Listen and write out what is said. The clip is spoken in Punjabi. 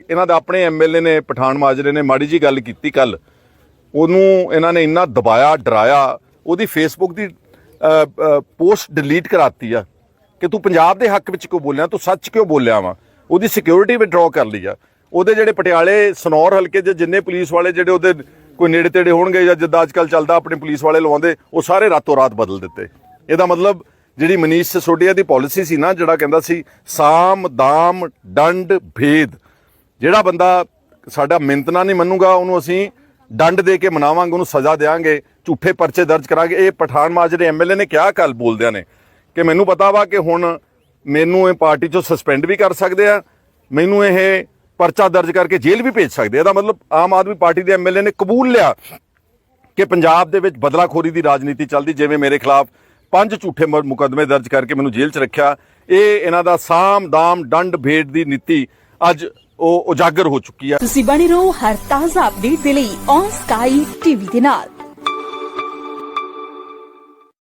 ਇਹਨਾਂ ਦਾ ਆਪਣੇ ਐਮਐਲਏ ਨੇ, ਪਠਾਨ ਮਾਜਰੇ ਨੇ ਮਾੜੀ ਜੀ ਗੱਲ ਕੀਤੀ ਕੱਲ ਉਹਨੂੰ ਇਹਨਾਂ ਨੇ ਇੰਨਾ ਦਬਾਇਆ, ਡਰਾਇਆ, ਉਹਦੀ ਫੇਸਬੁੱਕ ਦੀ ਪੋਸਟ ਡਿਲੀਟ ਕਰਾਤੀ ਆ ਕਿ ਤੂੰ ਪੰਜਾਬ ਦੇ ਹੱਕ ਵਿੱਚ ਕਿਉਂ ਬੋਲਿਆ, ਤੂੰ ਸੱਚ ਕਿਉਂ ਬੋਲਿਆ ਵਾ? ਉਹਦੀ ਸਿਕਿਉਰਿਟੀ ਵਿਡਰਾਅ ਕਰ ਲਈ ਆ। ਉਹਦੇ ਜਿਹੜੇ ਪਟਿਆਲੇ ਸਨੌਰ ਹਲਕੇ ਦੇ ਜਿੰਨੇ ਪੁਲਿਸ ਵਾਲੇ ਜਿਹੜੇ ਉਹਦੇ ਕੋਈ ਨੇੜੇ ਤੇੜੇ ਹੋਣਗੇ ਜਾਂ ਜਿੱਦਾਂ ਅੱਜਕੱਲ ਚੱਲਦਾ ਆਪਣੇ ਪੁਲਿਸ ਵਾਲੇ ਲਵਾਉਂਦੇ, ਉਹ ਸਾਰੇ ਰਾਤੋਂ ਰਾਤ ਬਦਲ ਦਿੱਤੇ। ਇਹਦਾ ਮਤਲਬ ਜਿਹੜੀ ਮਨੀਸ਼ ਸਿਸੋਡੀਆ ਦੀ ਪਾਲਿਸੀ ਸੀ ਨਾ, ਜਿਹੜਾ ਕਹਿੰਦਾ ਸੀ, ਸਾਮ, ਦਾਮ, ਡੰਡ, ਭੇਦ। ਜਿਹੜਾ ਬੰਦਾ ਸਾਡਾ ਮਿੰਤਨਾ ਨਹੀਂ ਮੰਨੂਗਾ, ਉਹਨੂੰ ਅਸੀਂ ਡੰਡ ਦੇ ਕੇ ਮਨਾਵਾਂਗੇ, ਉਹਨੂੰ ਸਜ਼ਾ ਦੇਵਾਂਗੇ ਝੂਠੇ ਪਰਚੇ ਦਰਜ ਕਰਾਂਗੇ। ਇਹ ਪਠਾਨ ਮਾਜਰੇ ਐਮਐਲਏ ਨੇ ਕਿਹਾ ਕੱਲ ਬੋਲਦਿਆਂ ਨੇ ਕਿ ਮੈਨੂੰ ਪਤਾ ਵਾ ਕਿ ਹੁਣ ਮੈਨੂੰ ਇਹ ਪਾਰਟੀ ਚੋਂ ਸਸਪੈਂਡ ਵੀ ਕਰ ਸਕਦੇ ਆ, ਮੈਨੂੰ ਇਹ ਪਰਚਾ ਦਰਜ ਕਰਕੇ ਜੇਲ੍ਹ ਵੀ ਭੇਜ ਸਕਦੇ ਆ। ਇਹਦਾ ਮਤਲਬ ਆਮ ਆਦਮੀ ਪਾਰਟੀ ਦੇ ਐਮਐਲਏ ਨੇ ਕਬੂਲ ਲਿਆ ਕਿ ਪੰਜਾਬ ਦੇ ਵਿੱਚ ਬਦਲਾਖੋਰੀ ਦੀ ਰਾਜਨੀਤੀ ਚੱਲਦੀ, ਜਿਵੇਂ ਮੇਰੇ ਖਿਲਾਫ ਪੰਜ ਝੂਠੇ ਮ- ਮੁਕੱਦਮੇ ਦਰਜ ਕਰਕੇ ਮੈਨੂੰ ਜੇਲ੍ਹ 'ਚ ਰੱਖਿਆ। ਇਹ ਇਹਨਾਂ ਦਾ ਸਾਮ ਦਾਮ ਡੰਡ ਭੇਟ ਦੀ ਨੀਤੀ ਅੱਜ ਉਹ ਉਜਾਗਰ ਹੋ ਚੁੱਕੀ ਹੈ ਤੁਸੀਂ ਬਣੇ ਰਹੋ ਹਰ ਤਾਜ਼ਾ ਅਪਡੇਟ ਦੇ ਲਈ ਔਨ ਸਕਾਈ ਟੀਵੀ ਦੇ ਨਾਲ।